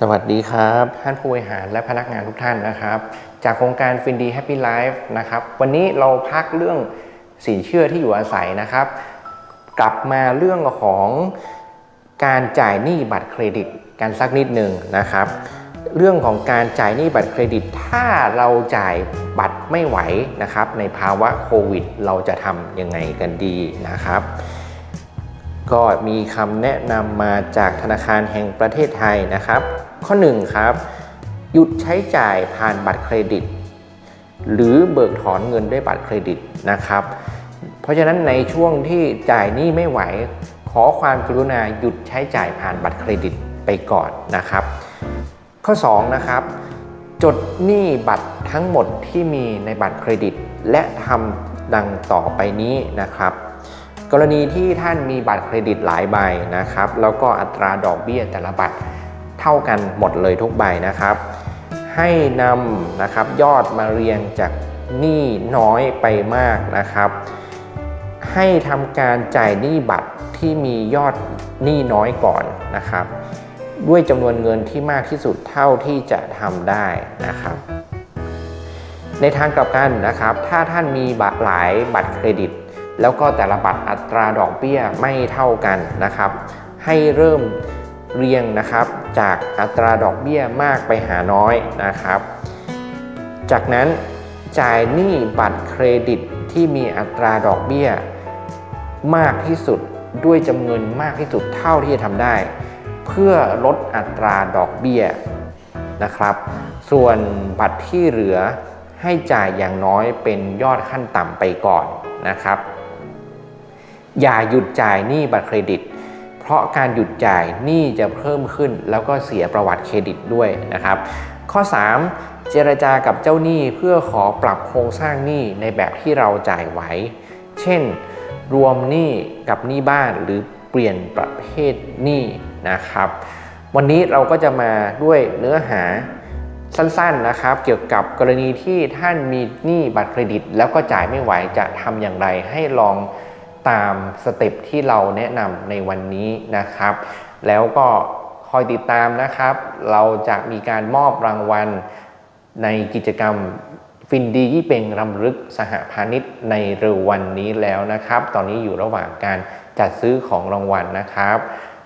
สวัสดีครับท่านผู้บริหารและพนักงานทุกท่านนะครับ จากโครงการฟินดีแฮปปี้ไลฟ์นะครับวันนี้เราพักเรื่องสินเชื่อที่อยู่อาศัยนะครับ กลับมาเรื่องของการจ่ายหนี้บัตรเครดิตกันสักนิดหนึ่งนะครับ เรื่องของการจ่ายหนี้บัตรเครดิต ถ้าเราจ่ายบัตรไม่ไหวนะครับ ในภาวะโควิด เราจะทำยังไงกันดีนะครับ ก็มีคำแนะนำมาจากธนาคารแห่งประเทศไทยนะครับ ข้อ1ครับหยุดใช้จ่ายผ่านบัตรเครดิต หรือเบิกถอนเงินด้วยบัตรเครดิตนะครับ เพราะฉะนั้นในช่วงที่จ่ายหนี้ไม่ไหว ขอความกรุณาหยุดใช้จ่ายผ่านบัตรเครดิตไปก่อนนะครับ ข้อ2นะครับจดหนี้บัตรทั้งหมดที่มีในบัตรเครดิต และทำดังต่อไปนี้นะครับ กรณีที่ท่านมีบัตรเครดิตหลายใบนะครับ แล้วก็อัตราดอกเบี้ยแต่ละบัตรเท่ากันหมดเลยทุกใบนะครับ ให้นำนะครับยอดมาเรียงจากหนี้น้อยไปมากนะครับ ให้ทำการจ่ายหนี้บัตรที่มียอดหนี้น้อยก่อนนะครับ ด้วยจำนวนเงินที่มากที่สุดเท่าที่จะทำได้นะครับ ในทางกลับกันนะครับ ถ้าท่านมีบัตรหลายบัตรเครดิต แล้วก็แต่ละบัตรอัตราดอกเบี้ยไม่เท่ากันนะครับ ให้เริ่มเรียงนะครับจากอัตราดอกเบี้ยมากไปหาน้อยนะครับ จากนั้นจ่ายหนี้บัตรเครดิตที่มีอัตราดอกเบี้ย มากที่สุดด้วยจำนวนมากที่สุดเท่าที่จะทำได้ เพื่อลดอัตราดอกเบี้ยนะครับ ส่วนบัตรที่เหลือให้จ่ายอย่างน้อยเป็นยอดขั้นต่ำไปก่อนนะครับ อย่าหยุดจ่ายหนี้บัตรเครดิต เพราะการหยุดจ่ายหนี้จะเพิ่มขึ้น แล้วก็เสียประวัติเครดิตด้วยนะครับ ข้อ 3 เจรจากับเจ้าหนี้เพื่อขอปรับโครงสร้างหนี้ในแบบที่เราจ่ายไหวเช่น รวมหนี้กับหนี้บ้านหรือเปลี่ยนประเภทหนี้นะครับ วันนี้เราก็จะมาด้วยเนื้อหาสั้นๆ นะครับ เกี่ยวกับกรณีที่ท่านมีหนี้บัตรเครดิต แล้วก็จ่ายไม่ไหวจะทำอย่างไรให้ลอง ตามสเต็ปที่เราแนะนำในวันนี้นะครับ แล้วก็คอยติดตามนะครับ เราจะมีการมอบรางวัลในกิจกรรมฟินดียี่เป็งรำลึกสหพาณิชย์ในเร็ววันนี้แล้วนะครับ ตอนนี้อยู่ระหว่างการจัดซื้อของรางวัลนะครับ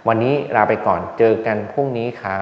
วันนี้ลาไปก่อนเจอกันพรุ่งนี้ครับ